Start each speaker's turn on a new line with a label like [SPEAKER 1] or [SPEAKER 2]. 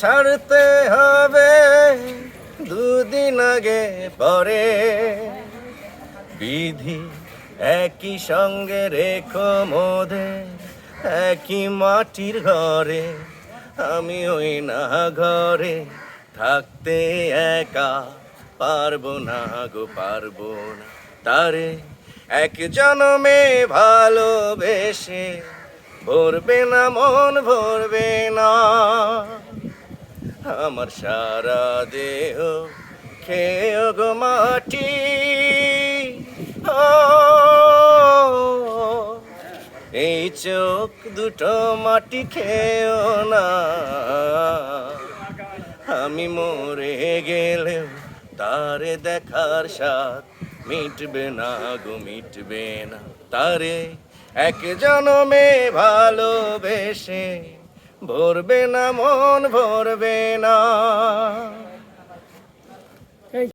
[SPEAKER 1] ছাড়তে হবে দুদিন আগে পরে। বিধি একই সঙ্গে রেখো মোদে, একই মাটির ঘরে। আমি ওই না ঘরে থাকতে একা পারব না গো, পারব না তারে। এক জনমে ভালোবেসে ভরবে না, মন ভরবে না। আমার সারা দেহ, খেয়ে গো মাটি। এই চোখ দুটো মাটি খেয়েও না। আমি মরে গেলেও তারে দেখার স্বাদ মিটবে না গো, মিটবে না। তারে এক জনমে ভালোবেসে ভরবে না মন ভরবে না।